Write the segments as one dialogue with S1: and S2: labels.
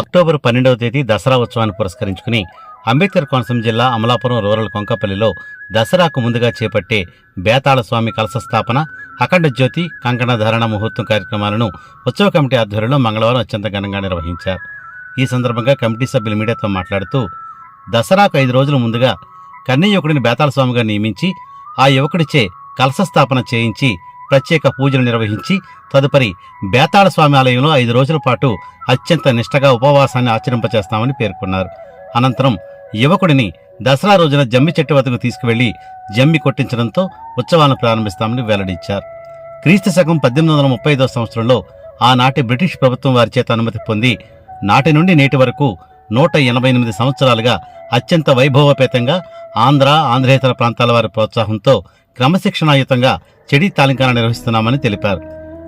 S1: October పన్నెండవ తేదీ దసరా ఉత్సవాన్ని పురస్కరించుకుని అంబేద్కర్ కోనసీమ జిల్లా అమలాపురం రూరల్ కొంకపల్లిలో దసరాకు ముందుగా చేపట్టే బేతాళ స్వామి కలశ స్థాపన అఖండ జ్యోతి కంకణధారణ ముహూర్తం కార్యక్రమాలను ఉత్సవ కమిటీ ఆధ్వర్యంలో మంగళవారం అత్యంత ఘనంగా నిర్వహించారు. ఈ సందర్భంగా కమిటీ సభ్యులు మీడియాతో మాట్లాడుతూ దసరాకు ఐదు రోజుల ముందుగా కన్నయ్య యువకుడిని బేతాళ స్వామిగా నియమించి ఆ యువకుడిచే కలశ స్థాపన చేయించి ప్రత్యేక పూజలు నిర్వహించి తదుపరి బేతాళ స్వామి ఆలయంలో ఐదు రోజుల పాటు అత్యంత నిష్టగా ఉపవాసాన్ని ఆచరింపచేస్తామని పేర్కొన్నారు. అనంతరం యువకుడిని దసరా రోజున జమ్మి చెట్టు వద్దకు తీసుకువెళ్ళి జమ్మి కొట్టించడంతో ఉత్సవాలను ప్రారంభిస్తామని వెల్లడించారు. క్రీస్తు శకం పద్దెనిమిది వందల ముప్పై ఐదో సంవత్సరంలో ఆనాటి బ్రిటిష్ ప్రభుత్వం వారి చేత అనుమతి పొంది నాటి నుండి నేటి వరకు నూట ఎనభై ఎనిమిది సంవత్సరాలుగా అత్యంత వైభవపేతంగా ఆంధ్ర ఆంధ్రేతర ప్రాంతాల వారి ప్రోత్సాహంతో క్రమశిక్షణాయుతంగా చెడి తాలింకాన నిర్వహిస్తున్నామని తెలిపారు.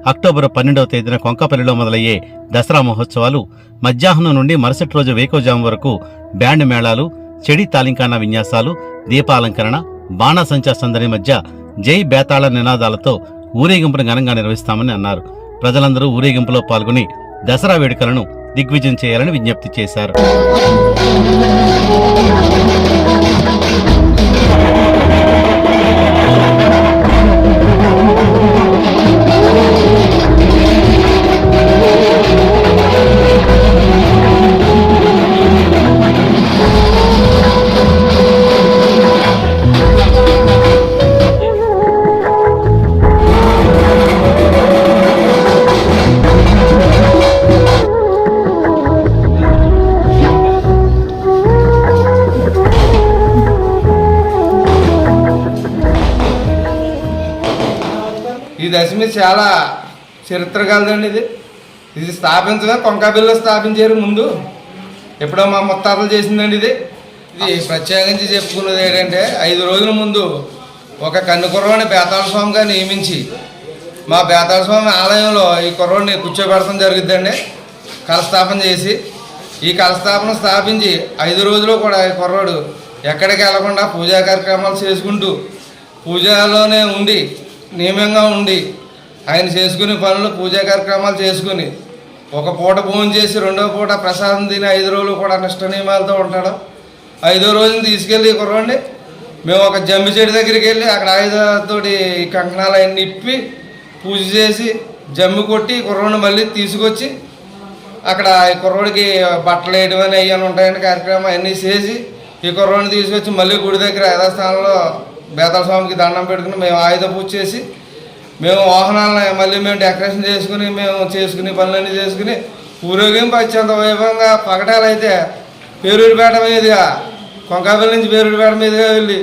S1: అక్టోబర్ పన్నెండవ తేదీన కొంకపల్లిలో మొదలయ్యే దసరా మహోత్సవాలు మధ్యాహ్నం నుండి మరుసటి రోజు వేకోజాము వరకు బ్యాండ్ మేళాలు చెడి తాలింకాన విన్యాసాలు దీపాలంకరణ బాణాసంచా సందడి మధ్య జై బేతాళ నినాదాలతో ఊరేగింపును ఘనంగా నిర్వహిస్తామని అన్నారు. ప్రజలందరూ ఊరేగింపులో పాల్గొని దసరా వేడుకలను దిగ్విజయం చేయాలని విజ్ఞప్తి చేశారు.
S2: ఈ చాలా చరిత్ర కలదండి ఇది. ఇది స్థాపించగా కొంకాబిల్లో స్థాపించారు ముందు. ఎప్పుడో మా ముత్తాతలు చేసిందండి ఇది. ఇది ప్రత్యేకించి చెప్పుకున్నది ఏంటంటే ఐదు రోజుల ముందు ఒక కన్ను కుర్రవాణి బేతాళ స్వామిగా నియమించి మా బేతాళ స్వామి ఆలయంలో ఈ కుర్రవాడిని కూర్చోబెడతాం జరుగుద్దండి. కలస్థాపన చేసి ఈ కలస్థాపన స్థాపించి ఐదు రోజులు కూడా ఈ కుర్రాడు ఎక్కడికి వెళ్ళకుండా పూజా కార్యక్రమాలు చేసుకుంటూ పూజలోనే ఉండి నియమంగా ఉండి ఆయన చేసుకునే పనులు పూజా కార్యక్రమాలు చేసుకుని ఒక పూట భోజనం చేసి రెండో పూట ప్రసాదం తిని ఐదు రోజులు కూడా నిష్ట నియమాలతో ఉంటాడు. ఐదో రోజుని తీసుకెళ్ళి ఈ మేము ఒక జమ్మి చెట్టు దగ్గరికి వెళ్ళి అక్కడ ఆయుధాలతోటి కంకణాలు అవన్నీ ఇప్పి పూజ చేసి జమ్మి కొట్టి కుర్రోడిని మళ్ళీ తీసుకొచ్చి అక్కడ ఈ కుర్రోడికి బట్టలు వేయడం అని అయ్యాను ఉంటాయని కార్యక్రమం అన్నీ చేసి ఈ కుర్రోడిని తీసుకొచ్చి మళ్ళీ గుడి దగ్గర యథాస్థానంలో బేతాళ స్వామికి దండం పెట్టుకుని మేము ఆయుధ పూజ చేసి మేము వాహనాలను మళ్ళీ మేము డెకరేషన్ చేసుకుని మేము చేసుకుని పనులన్నీ చేసుకుని ఊరేగింపు అత్యంత వైభవంగా పగటాలు అయితే పేరూరుపేట మీదుగా కొంకాపల్లి నుంచి పేరూరుపేట మీదుగా వెళ్ళి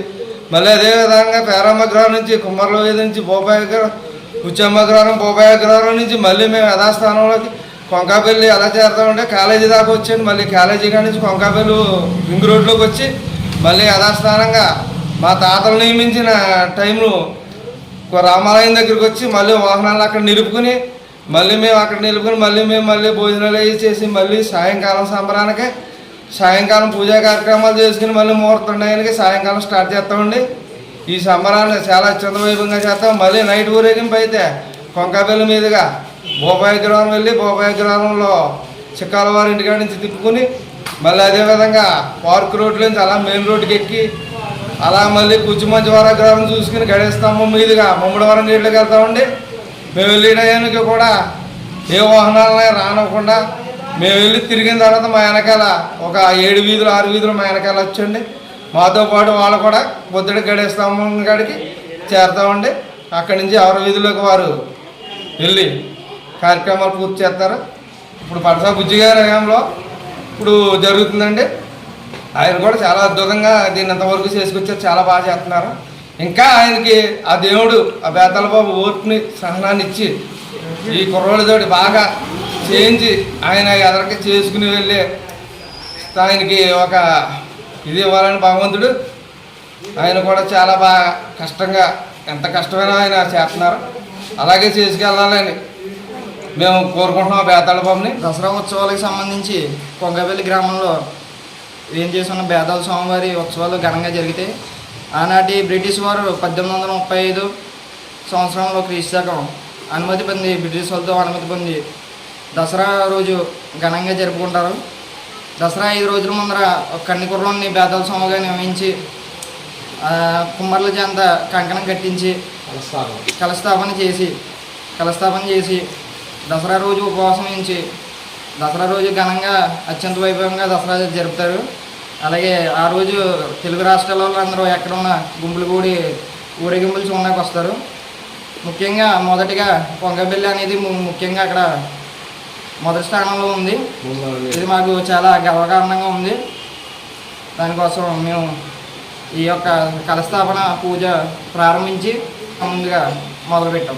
S2: మళ్ళీ అదే విధంగా పేరమ్మ గ్రహం నుంచి కుమ్మర్ల వీధి నుంచి భూపాయగ్రహం ఉచ్చమ్మగ్రహం ఉచ్చమ్మ గ్రహం నుంచి మళ్ళీ మేము యథాస్థానంలోకి కొంకాపల్లి ఎలా చేరుతామంటే కాలేజీ దాకా వచ్చాను మళ్ళీ కాలేజీ కాడి నుంచి కొంకాపల్లి రింగ్ రోడ్లోకి వచ్చి మళ్ళీ యథాస్థానంగా మా తాతలు నియమించిన టైంలో రామాలయం దగ్గరికి వచ్చి మళ్ళీ వాహనాలు అక్కడ నిలుపుకుని మళ్ళీ మేము అక్కడ నిలుపుకుని మళ్ళీ మేము మళ్ళీ భోజనాలు అవి చేసి మళ్ళీ సాయంకాలం సంబరానికి సాయంకాలం పూజా కార్యక్రమాలు చేసుకుని మళ్ళీ ముహూర్తం టైంకి సాయంకాలం స్టార్ట్ చేస్తామండి. ఈ సంబరాన్ని చాలా అత్యంత చేస్తాం. మళ్ళీ నైట్ ఊరేగింపు అయితే కొంకాబెల్లి మీదుగా బోబాయి గ్రామం వెళ్ళి బోబాయి గ్రామంలో చిక్కాల వారి ఇంటికాడ నుంచి తిప్పుకుని మళ్ళీ అదేవిధంగా పార్క్ రోడ్ అలా మెయిన్ రోడ్డుకి ఎక్కి అలా మళ్ళీ కుచ్చిమంచివార గ్రామం చూసుకుని గడేస్తాము మీదుగా. మమ్మడివారం నీళ్ళకి వెళ్తామండి మేము వెళ్ళే కూడా ఏ వాహనాలనే రానివ్వకుండా మేము వెళ్ళి తిరిగిన తర్వాత మా వెనకాల ఒక ఏడు వీధులు ఆరు వీధులు మా వెనకాల వచ్చండి. మాతో పాటు వాళ్ళు కూడా పొద్దుట గడేస్తాము కాడికి చేరుతామండి అక్కడి నుంచి ఆరు వీధులకు వారు వెళ్ళి కార్యక్రమాలు పూర్తి చేస్తారు. ఇప్పుడు పడసా బుజ్జి గారి హయాంలో ఇప్పుడు జరుగుతుందండి. ఆయన కూడా చాలా అద్భుతంగా దీన్ని ఇంతవరకు చేసుకొచ్చారు చాలా బాగా చేస్తున్నారు. ఇంకా ఆయనకి ఆ దేవుడు ఆ బేతాల బాబు ఓర్పుని సహనాన్ని ఇచ్చి ఈ కుర్రోడితోటి బాగా చేయించి ఆయన ఎదరికి చేసుకుని వెళ్ళే ఆయనకి ఒక ఇది ఇవ్వాలని భగవంతుడు ఆయన కూడా చాలా బాగా కష్టంగా ఎంత కష్టమైనా ఆయన చేస్తున్నారు. అలాగే చేసుకెళ్ళాలని మేము కోరుకుంటున్నాం ఆ బేతాళ బాబుని.
S3: దసరా ఉత్సవాలకు సంబంధించి కొంగవెల్లి గ్రామంలో ఏం చేస్తున్న? బేదాల స్వామివారి ఉత్సవాలు ఘనంగా జరిగితే ఆనాటి బ్రిటిష్ వారు పద్దెనిమిది వందల ముప్పై ఐదు సంవత్సరంలో క్రీస్తుశకం అనుమతి పొంది బ్రిటిష్ వాళ్ళతో అనుమతి పొంది దసరా రోజు ఘనంగా జరుపుకుంటారు. దసరా ఐదు రోజుల ముందర ఒక కన్ని కుర్రోని బేదల సొమ్మగా నియమించి కుమ్మర్ల చెంత కంకణం కట్టించి కలస్థాపన చేసి కలస్థాపన చేసి దసరా రోజు ఉపవాసం ఉంచి దసరా రోజు ఘనంగా అత్యంత వైభవంగా దసరా జరుపుతారు. అలాగే ఆ రోజు తెలుగు రాష్ట్రాల వాళ్ళు అందరూ ఎక్కడున్న గుంపులు కూడి ఊరేగింపులు చూడడానికి వస్తారు. ముఖ్యంగా మొదటిగా పొంగబెల్లి అనేది ముఖ్యంగా అక్కడ మొదటి స్థానంలో ఉంది. ఇది మాకు చాలా గర్వకారణంగా ఉంది. దానికోసం మేము ఈ యొక్క కలస్థాపన పూజ ప్రారంభించి ముందుగా మొదలుపెట్టాం.